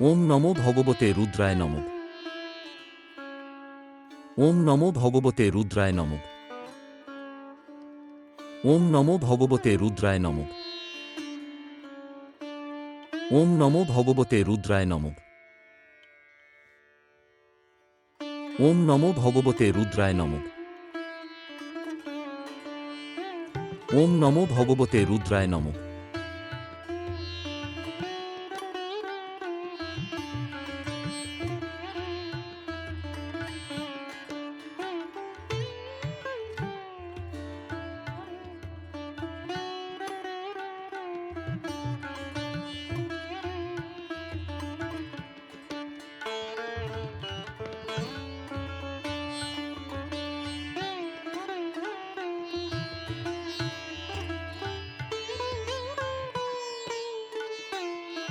ওম নমো ভগবতে রুদ্রায় নম। ওম নমো ভগবতে রুদ্রায় নম। ওম নমো ভগবতে রুদ্রায় নম। ওম নমো ভগবতে রুদ্রায় নম। ওম নমো ভগবতে রুদ্রায় নম। ওম নমো ভগবতে রুদ্রায় নম।